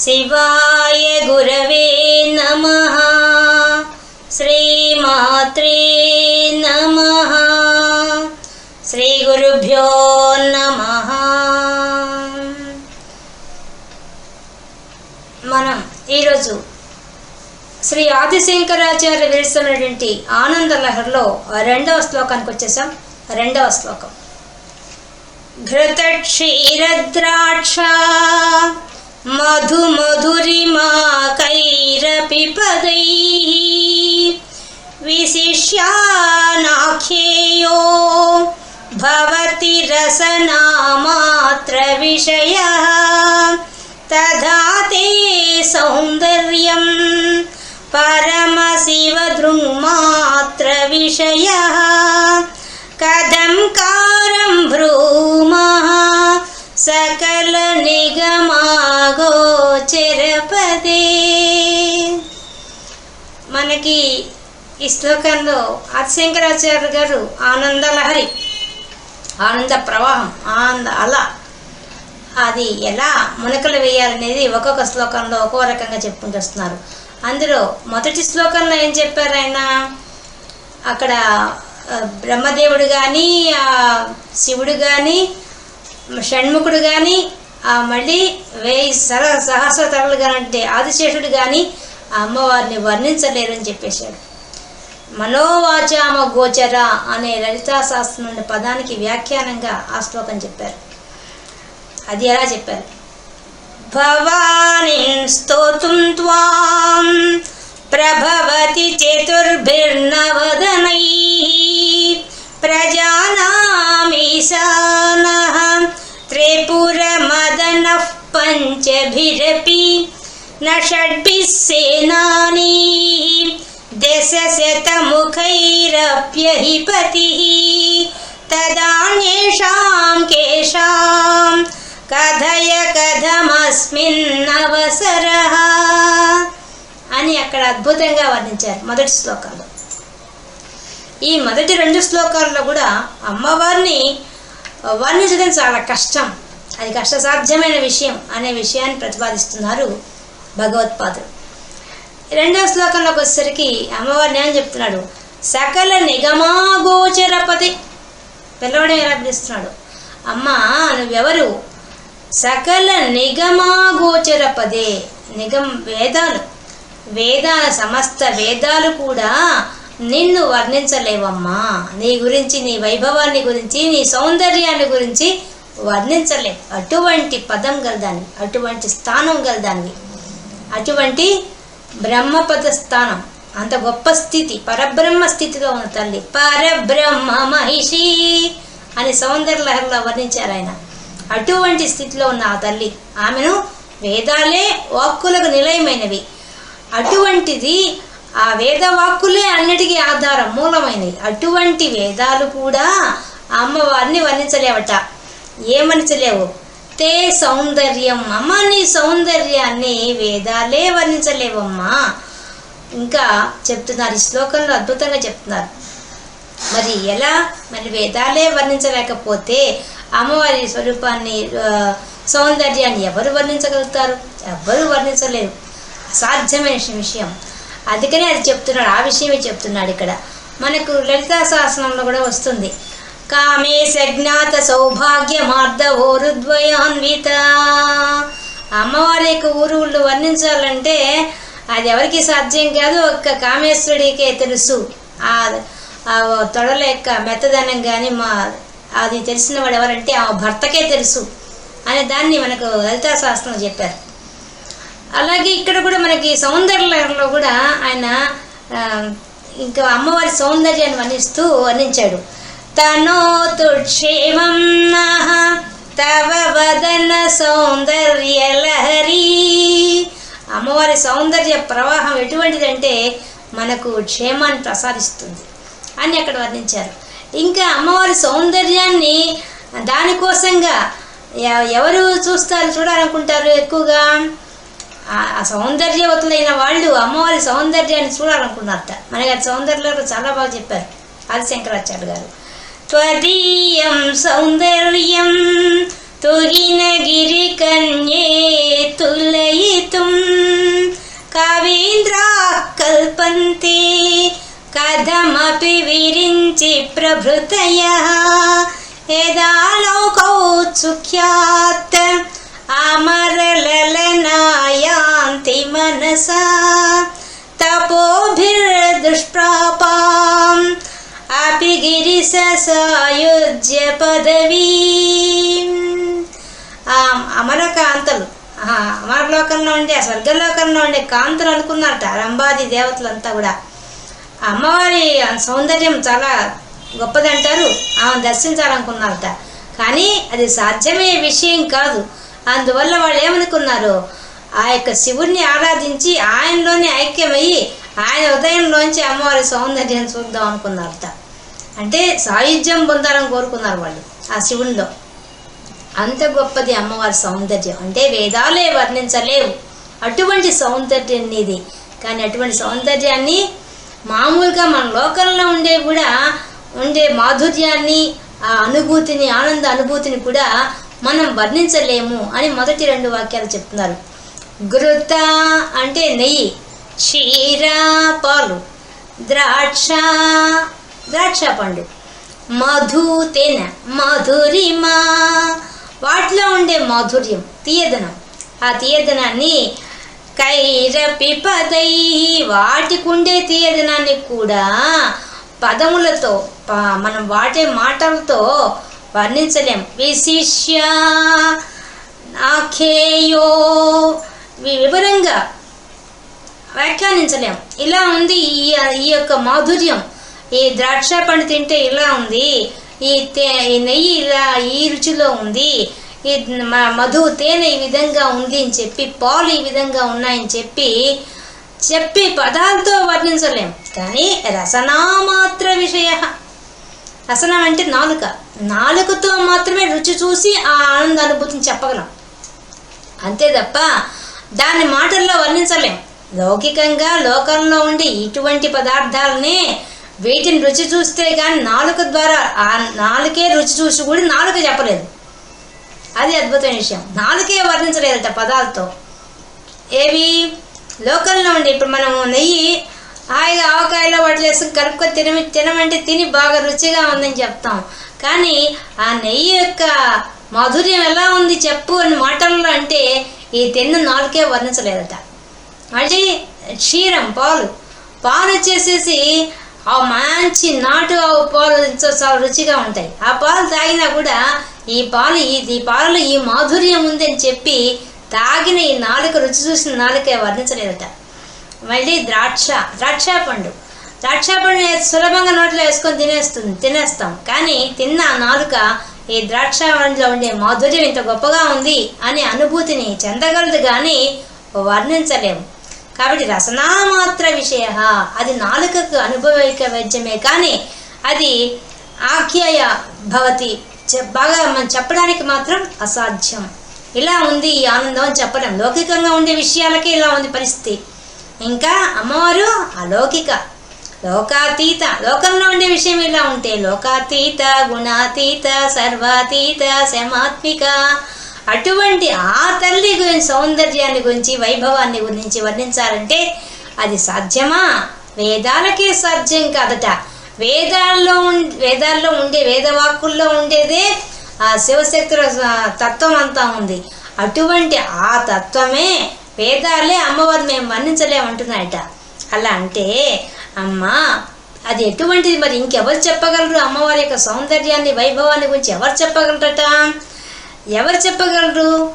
శివాయ గురవే నమ శ్రీమాత్రే నమ శ్రీ గురుభ్యో నమ మనం ఈరోజు శ్రీ ఆదిశంకరాచార్య విరచినటువంటి ఆనంద లహర్లో రెండవ శ్లోకానికి వచ్చేసాం. రెండవ శ్లోకం. मधुमधुरिमाकैरपिपदैः विशिष्यानाख्येयो भवति रसनामात्रविषयः तथा ते सौन्दर्यं परमशिवदृङ्मात्रविषयः वध्रुमात्रविषयः कथंकारं भ्रूमः सकलनिगमा చెరపదే. మనకి ఈ శ్లోకంలో ఆదిశంకరాచార్య గారు ఆనందలహరి ఆనంద ప్రవాహం ఆనంద అల అది ఎలా మునకలు వేయాలనేది ఒక్కొక్క శ్లోకంలో ఒక్కో రకంగా చెప్పుకుంటున్నారు అందులో మొదటి శ్లోకంలో ఏం చెప్పారు ఆయన? అక్కడ బ్రహ్మదేవుడు కానీ శివుడు కానీ షణ్ముఖుడు కానీ మళ్ళీ వేయి సర సహస్రతరలు కానంటే ఆదిశేషుడు కానీ ఆ అమ్మవారిని వర్ణించలేరని చెప్పేశాడు. మనోవాచామ గోచర అనే లలితా శాస్త్రం అనే పదానికి వ్యాఖ్యానంగా ఆ శ్లోకం చెప్పారు. అది ఎలా చెప్పారు? భవాని స్తోతుం త్వాం ప్రభవతి చతుర్భిర్నవదనై ప్రజానామీశానః త్రిపురమదనః పంచభిరపి న షడ్భిः సేనానీ దశశతముఖైరప్యహిపతిः తదాన్యేషాం కేషాం కథయ కథమస్మిన్నవసర అని అక్కడ అద్భుతంగా వర్ణించారు మొదటి శ్లోకాలు. ఈ మొదటి రెండు శ్లోకాల్లో కూడా అమ్మవారిని వర్ణించడం చాలా కష్టం. అది కష్టసాధ్యమైన విషయం అనే విషయాన్ని ప్రతిపాదిస్తున్నారు భగవత్పాదుడు. రెండవ శ్లోకంలోకి వచ్చేసరికి అమ్మవారిని ఏమని చెప్తున్నాడు. సకల నిగమాగోచరపతి. పిల్లవాడు ఎలా పిలుస్తున్నాడు? అమ్మ నువ్వెవరు? సకల నిగమాగోచరపదే. నిగం వేదాలు. వేదాల సమస్త వేదాలు కూడా నిన్ను వర్ణించలేవమ్మా. నీ గురించి నీ వైభవాన్ని గురించి నీ సౌందర్యాన్ని గురించి వర్ణించలేవు అటువంటి పదం గలదాన్ని అటువంటి స్థానం గలదాన్ని అటువంటి బ్రహ్మపద స్థానం అంత గొప్ప స్థితి పరబ్రహ్మ స్థితిలో ఉన్న తల్లి. పరబ్రహ్మ మహిషి అని సౌందర్య లహరిలో వర్ణించారు ఆయన. అటువంటి స్థితిలో ఉన్న ఆ తల్లి ఆమెను వేదాలే వాక్కులకు నిలయమైనవి. అటువంటిది ఆ వేదవాక్కులే అన్నిటికీ ఆధారం మూలమైనవి. అటువంటి వేదాలు కూడా అమ్మవారిని వర్ణించలేవట. ఏమనిచలేవు? తే సౌందర్యం. అమ్మ నీ సౌందర్యాన్ని వేదాలే వర్ణించలేవమ్మా. ఇంకా చెప్తున్నారు ఈ శ్లోకంలో అద్భుతంగా చెప్తున్నారు. మరి ఎలా? మరి వేదాలే వర్ణించలేకపోతే అమ్మవారి స్వరూపాన్ని సౌందర్యాన్ని ఎవరు వర్ణించగలుగుతారు? ఎవరు వర్ణించలేరు. అసాధ్యమైన విషయం. అందుకనే అది చెప్తున్నాడు ఆ విషయమే చెప్తున్నాడు ఇక్కడ. మనకు లలితా శాసనంలో కూడా వస్తుంది. కామే సజ్ఞాత సౌభాగ్య ఓరుద్వయాన్విత అమ్మవారి యొక్క ఊరువుళ్ళు వర్ణించాలంటే అది ఎవరికి సాధ్యం కాదు ఒక్క కామేశ్వరుడికే తెలుసు. ఆ ఆ తొడల యొక్క మెత్తదనం కానీ మా అది తెలిసిన వాడు ఎవరంటే ఆ భర్తకే తెలుసు. అనే దాన్ని మనకు లలితా శాస్త్రం చెప్పారు. అలాగే ఇక్కడ కూడా మనకి సౌందర్యలో కూడా ఆయన ఇంకా అమ్మవారి సౌందర్యాన్ని వర్ణిస్తూ వర్ణించాడు. తనోతు క్షేమం తవ వదన సౌందర్య లహరి అమ్మవారి సౌందర్య ప్రవాహం ఎటువంటిదంటే మనకు క్షేమాన్ని ప్రసాదిస్తుంది అని అక్కడ వర్ణించారు. ఇంకా అమ్మవారి సౌందర్యాన్ని దానికోసంగా ఎవరు చూస్తారు చూడాలనుకుంటారు ఎక్కువగా? ఆ సౌందర్యవతులైన వాళ్ళు అమ్మవారి సౌందర్యాన్ని చూడాలనుకున్నారట. మనకి అది సౌందర్యంలో చాలా బాగా చెప్పారు అది శంకరాచార్య గారు. త్వదీయం సౌందర్యం తొగిన గిరి కన్యేతులయితుం కవీంద్రా കൽപ്പന്തി కథమపి విరించి ప్రభృతయ. യഥാ ലോകൗത്സുഖ്യാത് അമരലല సాయుధ్య సాయుజ్య పదవీ ఆ అమర కాంతలు అమరలోకంలో ఉండే ఆ స్వర్గలోకంలో ఉండే కాంతలు అనుకున్నారట రంభాది దేవతలంతా కూడా. ఆ అమ్మవారి సౌందర్యం చాలా గొప్పదంటారు. ఆమె దర్శించాలనుకున్నారట. కానీ అది సాధ్యమయ్యే విషయం కాదు. అందువల్ల వాళ్ళు ఏమనుకున్నారు? ఆ యొక్క శివుణ్ణి ఆరాధించి ఆయనలోనే ఐక్యమయ్యి ఆయన హృదయంలోంచి అమ్మవారి సౌందర్యం చూద్దాం అనుకున్నారట. అంటే సాయుధ్యం పొందాలని కోరుకున్నారు వాళ్ళు ఆ శివునిలో అంత గొప్పది అమ్మవారి సౌందర్యం. అంటే వేదాలే వర్ణించలేవు. అటువంటి సౌందర్యం ఇది కానీ అటువంటి సౌందర్యాన్ని మామూలుగా మన లోకంలో ఉండే కూడా ఉండే మాధుర్యాన్ని ఆ అనుభూతిని ఆనంద అనుభూతిని కూడా మనం వర్ణించలేము అని మొదటి రెండు వాక్యాలు చెప్తున్నారు. గృత అంటే నెయ్యి క్షీర పాలు ద్రాక్ష ద్రాక్ష పండు మధు తేనె మధురిమా. వాటిలో ఉండే మాధుర్యం తీయదనం. ఆ తీయదనాన్ని కైరపి పదై వాటికి ఉండే తీయదనాన్ని కూడా పదములతో మనం వాడే మాటలతో వర్ణించలేం. విశిష్య నాఖేయో. వివరంగా వ్యాఖ్యానించలేం. ఇలా ఉంది ఈ ఈ యొక్క మాధుర్యం. ఈ ద్రాక్ష పండు తింటే ఇలా ఉంది. ఈ తే ఈ నెయ్యి ఇలా ఈ రుచిలో ఉంది. ఈ మ- మధు తేనె ఈ విధంగా ఉంది అని చెప్పి పాలు ఈ విధంగా ఉన్నాయని చెప్పి చెప్పి పదాలతో వర్ణించలేం. కానీ రసనామాత్ర విషయ. రసనం అంటే నాలుక. నాలుకతో మాత్రమే రుచి చూసి ఆ ఆనంద అనుభూతిని చెప్పగలం. అంతే తప్ప దాన్ని మాటల్లో వర్ణించలేం. లౌకికంగా లోకంలో ఉండే ఇటువంటి పదార్థాలనే వీటిని రుచి చూస్తే కానీ నాలుక ద్వారా ఆ నాలుకే రుచి చూసి కూడా నాలుక చెప్పలేదు. అది అద్భుతమైన విషయం. నాలుకే వర్ణించలేదట పదాలతో. ఏవి? లోకల్లో ఉండి ఇప్పుడు మనము నెయ్యి హాయిగా ఆవకాయలో వాటిలో కలుపుకొని తిన తినమంటే తిని బాగా రుచిగా ఉందని చెప్తాం. కానీ ఆ నెయ్యి యొక్క మాధుర్యం ఎలా ఉంది చెప్పు అని మాటల్లో అంటే ఈ తిన్న నాలుకే వర్ణించలేదట. మళ్ళీ క్షీరం పాలు. పాలు వచ్చేసేసి ఆ మంచి నాటు ఆవు పాలు చాలా రుచిగా ఉంటాయి. ఆ పాలు తాగినా కూడా ఈ పాలు ఈ పాలలో ఈ మాధుర్యం ఉందని చెప్పి తాగిన ఈ నాలుక రుచి చూసిన నాలుకే వర్ణించలేదట. మళ్ళీ ద్రాక్ష ద్రాక్ష పండు ద్రాక్ష పండు సులభంగా నోట్లో వేసుకొని తినేస్తుంది తినేస్తాం. కానీ తిన్న నాలుక ఈ ద్రాక్ష పండులో ఉండే మాధుర్యం ఇంత గొప్పగా ఉంది అనే అనుభూతిని చెందగలదు కానీ వర్ణించలేము కాబట్టి రసనామాత్ర విషయ. అది నాలుకకు అనుభవిక వైద్యమే. కానీ అది ఆఖ్యాయ భవతి. బాగా మనం చెప్పడానికి మాత్రం అసాధ్యం. ఇలా ఉంది ఈ ఆనందం అని చెప్పడం. లౌకికంగా ఉండే విషయాలకే ఇలా ఉంది పరిస్థితి. ఇంకా అమ్మవారు అలౌకిక. లోకాతీత. లోకంలో ఉండే విషయం ఇలా ఉంటే లోకాతీత గుణాతీత సర్వాతీత శమాత్మిక అటువంటి ఆ తల్లి గురించి సౌందర్యాన్ని గురించి వైభవాన్ని గురించి వర్ణించాలంటే అది సాధ్యమా? వేదాలకే సాధ్యం కాదట. వేదాల్లో ఉం- వేదాల్లో ఉండే వేదవాక్కుల్లో ఉండేదే ఆ శివశక్తుల తత్వం అంతా ఉంది. అటువంటి ఆ తత్వమే వేదాలే అమ్మవారు మేము వర్ణించలేమంటున్నాయట అలా అంటే అమ్మా అది ఎటువంటిది మరి? ఇంకెవరు చెప్పగలరు? అమ్మవారి యొక్క సౌందర్యాన్ని వైభవాన్ని గురించి ఎవరు చెప్పగలరట? ఎవరు చెప్పగలరు?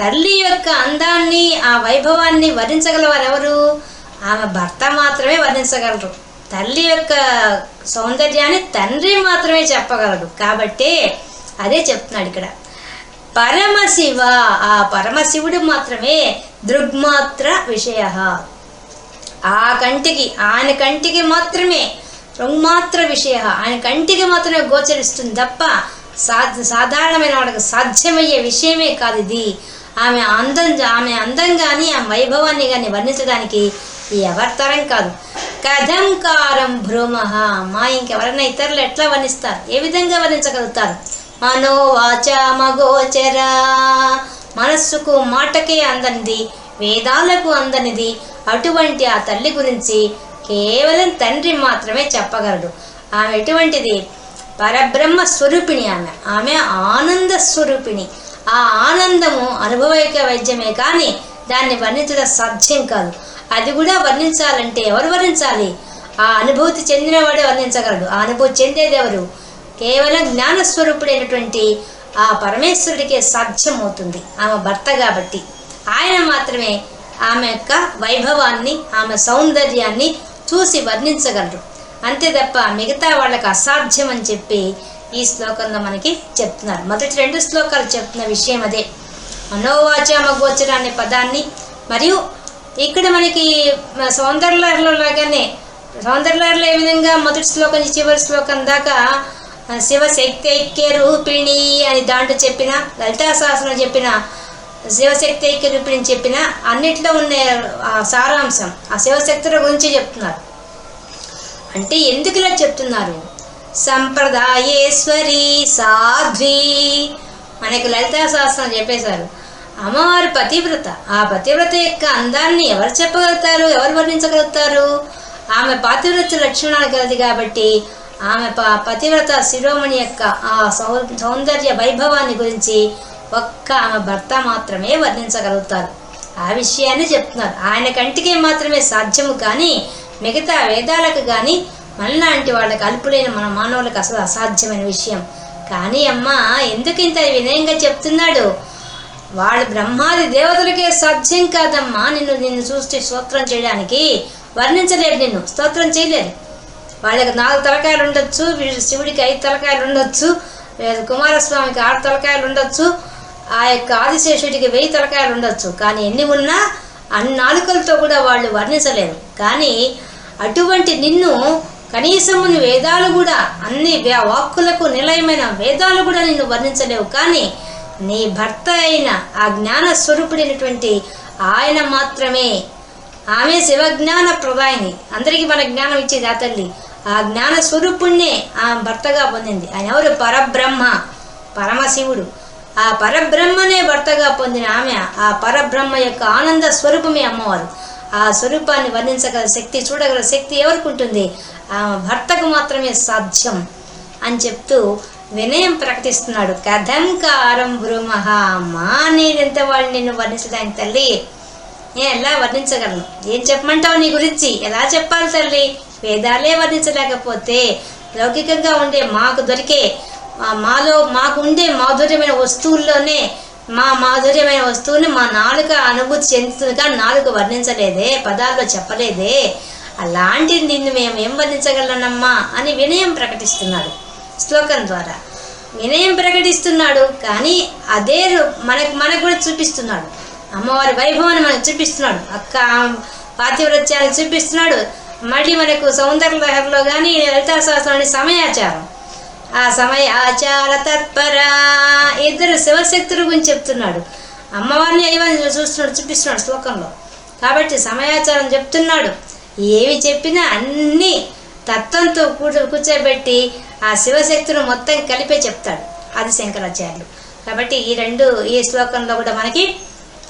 తల్లి యొక్క అందాన్ని ఆ వైభవాన్ని వర్ణించగలవారు ఎవరు ఆమె భర్త మాత్రమే వర్ణించగలరు తల్లి యొక్క సౌందర్యాన్ని తండ్రి మాత్రమే చెప్పగలడు. కాబట్టి అదే చెప్తున్నాడు ఇక్కడ. పరమశివ ఆ పరమశివుడు మాత్రమే దృగ్మాత్ర విషయ. ఆ కంటికి ఆయన కంటికి మాత్రమే దృగ్మాత్ర విషయ. ఆయన కంటికి మాత్రమే గోచరిస్తుంది తప్ప సా సాధారణమైన వాళ్ళకి సాధ్యమయ్యే విషయమే కాదు ఇది. ఆమె అందం ఆమె అందం కానీ ఆ వైభవాన్ని కానీ వర్ణించడానికి ఎవరితరం కాదు. కథంకారం భ్రూమ. మా ఇంకెవరైనా ఇతరులు ఎట్లా వర్ణిస్తారు? ఏ విధంగా వర్ణించగలుగుతారు? మనోవాచ మగోచర. మనస్సుకు మాటకే అందనిది వేదాలకు అందనిది. అటువంటి ఆ తల్లి గురించి కేవలం తండ్రి మాత్రమే చెప్పగలడు. ఆమె ఎటువంటిది? పరబ్రహ్మ స్వరూపిణి ఆమె. ఆమె ఆనంద స్వరూపిణి. ఆ ఆనందము అనుభవైక వైద్యమే కానీ దాన్ని వర్ణించడం సాధ్యం కాదు. అది కూడా వర్ణించాలంటే ఎవరు వర్ణించాలి? ఆ అనుభూతి చెందినవాడే వర్ణించగలడు. ఆ అనుభూతి చెందేది ఎవరు? కేవలం జ్ఞానస్వరూపుడైనటువంటి ఆ పరమేశ్వరుడికే సాధ్యమవుతుంది ఆమె భర్త కాబట్టి. ఆయన మాత్రమే ఆమె యొక్క వైభవాన్ని ఆమె సౌందర్యాన్ని చూసి వర్ణించగలరు. అంతే తప్ప మిగతా వాళ్ళకి అసాధ్యం అని చెప్పి ఈ శ్లోకంలో మనకి చెప్తున్నారు. మొదటి రెండు శ్లోకాలు చెప్తున్న విషయం అదే. మనోవాచ మగోచర అనే పదాన్ని మరియు ఇక్కడ మనకి సౌందర్యలో లాగానే సౌందర్యలో ఏ విధంగా మొదటి శ్లోకం నుంచి చివరి శ్లోకం దాకా శివశక్తి ఐక్య రూపిణి అని దాంట్లో చెప్పిన లలితా సహస్రం చెప్పిన శివశక్తి ఐక్య రూపిణి చెప్పిన అన్నిట్లో ఉన్న ఆ సారాంశం ఆ శివశక్తుల గురించి చెప్తున్నారు. అంటే ఎందుకు ఇలా చెప్తున్నారు? సంప్రదాయేశ్వరి సాధ్వి. మనకి లలితా శాస్త్రం చెప్పేశారు. అమ్మవారు పతివ్రత. ఆ పతివ్రత యొక్క అందాన్ని ఎవరు చెప్పగలుగుతారు? ఎవరు వర్ణించగలుగుతారు? ఆమె పాతివ్రత లక్షణాలు కలది కాబట్టి ఆమె ప పతివ్రత శిరోమణి యొక్క ఆ సౌ సౌందర్య వైభవాన్ని గురించి ఒక్క ఆమె భర్త మాత్రమే వర్ణించగలుగుతారు. ఆ విషయాన్ని చెప్తున్నారు. ఆయన కంటికి మాత్రమే సాధ్యము కానీ మిగతా వేదాలకు కానీ మనలాంటి వాళ్ళకి అల్పులైన మన మానవులకు అసలు అసాధ్యమైన విషయం. కానీ అమ్మ ఎందుకు ఇంత వినయంగా చెప్తున్నాడు? వాళ్ళు బ్రహ్మాది దేవతలకే సాధ్యం కాదమ్మా నిన్ను నిన్ను చూస్తే స్తోత్రం చేయడానికి. వర్ణించలేరు నిన్ను స్తోత్రం చేయలేరు వాళ్ళకి నాలుగు తలకాయలు ఉండొచ్చు శివుడికి ఐదు తలకాయలు ఉండొచ్చు కుమారస్వామికి ఆరు తలకాయలు ఉండొచ్చు ఆ యొక్క ఆదిశేషుడికి వెయ్యి తలకాయలు ఉండొచ్చు. కానీ ఎన్ని ఉన్నా అన్ని నాలుకలతో కూడా వాళ్ళు వర్ణించలేరు. కానీ అటువంటి నిన్ను కనీసము వేదాలు కూడా అన్ని వాక్కులకు నిలయమైన వేదాలు కూడా నిన్ను వర్ణించలేవు. కానీ నీ భర్త అయిన ఆ జ్ఞాన స్వరూపుడైనటువంటి ఆయన మాత్రమే. ఆమె శివజ్ఞాన ప్రదాయిని. అందరికీ మన జ్ఞానం ఇచ్చేది ఆ తల్లి. ఆ జ్ఞాన స్వరూపుణ్ణే ఆ భర్తగా పొందింది. ఆయన ఎవరు? పరబ్రహ్మ పరమశివుడు. ఆ పరబ్రహ్మనే భర్తగా పొందిన ఆమె ఆ పరబ్రహ్మ యొక్క ఆనంద స్వరూపమే అమ్మవారు. ఆ స్వరూపాన్ని వర్ణించగల శక్తి చూడగల శక్తి ఎవరికి ఉంటుంది ఆమె భర్తకు మాత్రమే సాధ్యం అని చెప్తూ వినయం ప్రకటిస్తున్నాడు. కథంకారం బ్రూమహ మా నేనెంత వాళ్ళు నిన్ను వర్ణించడానికి తల్లి? నేను ఎలా వర్ణించగలను? ఏం చెప్పమంటావు నీ గురించి? ఎలా చెప్పాలి తల్లి? వేదాలే వర్ణించలేకపోతే లౌకికంగా ఉండే మాకు దొరికే మాలో మాకు ఉండే మాధుర్యమైన వస్తువుల్లోనే మా మాధుర్యమైన వస్తువుని మా నాలుక అనుభూతి చెందుతుందిగా నాలుక వర్ణించలేదే పదాల్లో చెప్పలేదే. అలాంటిది నిన్ను మేము ఏం వర్ణించగలనమ్మా అని వినయం ప్రకటిస్తున్నాడు శ్లోకం ద్వారా. వినయం ప్రకటిస్తున్నాడు కానీ అదే రూ- మనకు మనకు కూడా చూపిస్తున్నాడు. అమ్మవారి వైభవాన్ని మనకు చూపిస్తున్నాడు. అక్క పాతివ్రత్యాలు చూపిస్తున్నాడు. మళ్ళీ మనకు సౌందర్య లహరిలో కానీ లలితా అనే సమయాచారం ఆ సమయ ఆచార తత్పర ఇద్దరు శివశక్తుల గురించి చెప్తున్నాడు. అమ్మవారిని అయ్యవారిని చూస్తున్నాడు చూపిస్తున్నాడు శ్లోకంలో. కాబట్టి సమయాచారం చెప్తున్నాడు. ఏమి చెప్పినా అన్నీ తత్వంతో కూర్చో కూర్చోబెట్టి ఆ శివశక్తులు మొత్తం కలిపే చెప్తాడు అది శంకరాచార్యులు. కాబట్టి ఈ రెండు ఈ శ్లోకంలో కూడా మనకి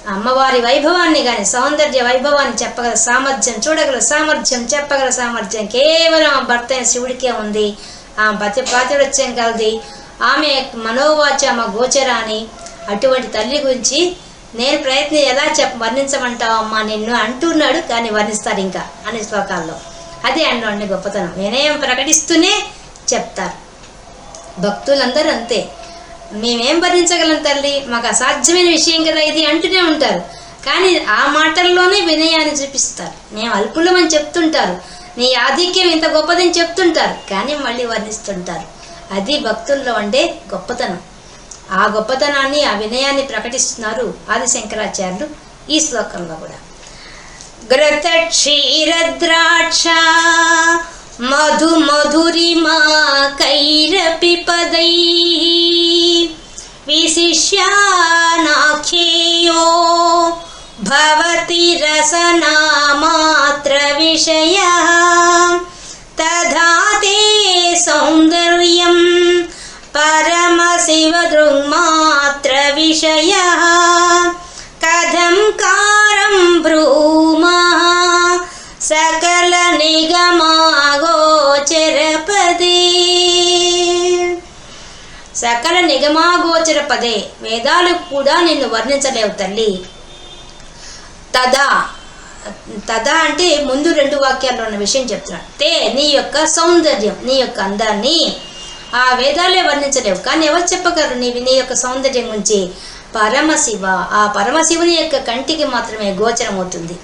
అమ్మవారి వైభవాన్ని కానీ సౌందర్య వైభవాన్ని చెప్పగల సామర్థ్యం చూడగల సామర్థ్యం చెప్పగల సామర్థ్యం కేవలం ఆ భర్త అయిన శివుడికే ఉంది. ఆ పతి పాతివృత్యం కలది. ఆమె మనోవాచ మా గోచరాని. అటువంటి తల్లి గురించి నేను ప్రయత్నం ఎలా చెప్ప వర్ణించమంటావమ్మా నిన్ను అంటున్నాడు కానీ వర్ణిస్తారు ఇంకా అనే శ్లోకాల్లో. అదే అన్నోడిని గొప్పతనం. వినయం ప్రకటిస్తూనే చెప్తారు భక్తులందరూ అంతే. మేమేం భరించగలం తల్లి? మాకు అసాధ్యమైన విషయం కదా ఇది అంటూనే ఉంటారు. కానీ ఆ మాటల్లోనే వినయాన్ని చూపిస్తారు. మేము అల్పులమని చెప్తుంటారు. నీ ఆధిక్యం ఇంత గొప్పదని చెప్తుంటారు కానీ మళ్ళీ వర్ణిస్తుంటారు. అది భక్తుల్లో ఉండే గొప్పతనం. ఆ గొప్పతనాన్ని ఆ వినయాన్ని ప్రకటిస్తున్నారు ఆది శంకరాచార్యులు ఈ శ్లోకంలో కూడా. గ్రత క్షీరద్రాక్ష మధు మధురిమా కైరపి పదై విశిష్యానాఖ్యేయో భవతి రసనామా विषयः तथा ते सौन्दर्यं परमशिवदृङ्मात्रविषयः कथं कारं ब्रूमः सकलनिगमागोचरपदे సకల నిగమాగోచర పదే వేదాలు కూడా నిన్ను వర్ణించలేవు తల్లి తదా తదా అంటే ముందు రెండు వాక్యాల్లో ఉన్న విషయం చెప్తున్నాడు. తే నీ యొక్క సౌందర్యం నీ యొక్క అందాన్ని ఆ వేదాలే వర్ణించలేవు. కానీ ఎవరు చెప్పగలరు? నీవి నీ యొక్క సౌందర్యం గురించి. పరమశివ ఆ పరమశివుని యొక్క కంటికి మాత్రమే గోచరమవుతుంది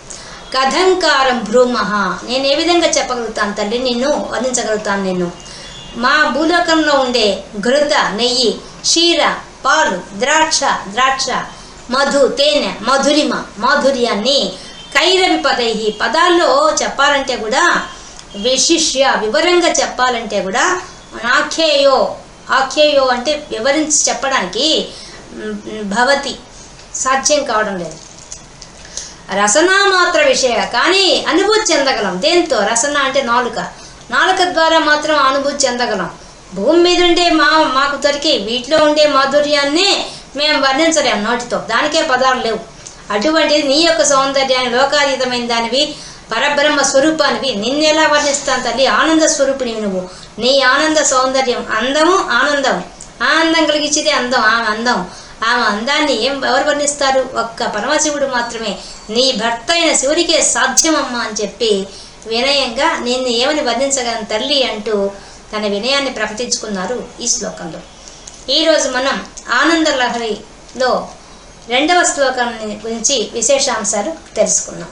కథంకారం భ్రూమహ నేను ఏ విధంగా చెప్పగలుగుతాను తల్లి? నిన్ను వర్ణించగలుగుతాను నిన్ను. మా భూలోకంలో ఉండే ఘృత నెయ్యి క్షీర పాలు ద్రాక్ష ద్రాక్ష మధు తేనె మధురిమ మాధుర్యాన్ని కైరవి పదైహి పదాల్లో చెప్పాలంటే కూడా విశిష్య వివరంగా చెప్పాలంటే కూడా ఆఖ్యేయో ఆఖ్యేయో అంటే వివరించి చెప్పడానికి భవతి సాధ్యం కావడం లేదు. రసన మాత్ర విషయ కానీ అనుభూతి చెందగలం. దేంతో? రసన అంటే నాలుక. నాలుక ద్వారా మాత్రం అనుభూతి చెందగలం. భూమి మీద ఉండే మా మాకు దొరికి వీటిలో ఉండే మాధుర్యాన్ని మేము వర్ణించలేము నోటితో. దానికే పదాలు లేవు. అటువంటిది నీ యొక్క సౌందర్యాన్ని లోకాతీతమైన దానివి పరబ్రహ్మ స్వరూపానివి నిన్నెలా వర్ణిస్తాను తల్లి? ఆనంద స్వరూపిణివి నువ్వు. నీ ఆనంద సౌందర్యం అందము ఆనందం. ఆనందం కలిగించేది అందం ఆమె అందం. ఆమె అందాన్ని ఏం ఎవరు వర్ణిస్తారు? ఒక్క పరమశివుడు మాత్రమే. నీ భర్త అయిన శివుడికే సాధ్యమమ్మా అని చెప్పి వినయంగా నిన్ను ఏమని వర్ణించగలను తల్లి అంటూ తన వినయాన్ని ప్రకటించుకున్నారు ఈ శ్లోకంలో. ఈరోజు మనం ఆనంద లహరిలో రెండవ శ్లోకం గురించి విశేషాంశాలు తెలుసుకున్నాం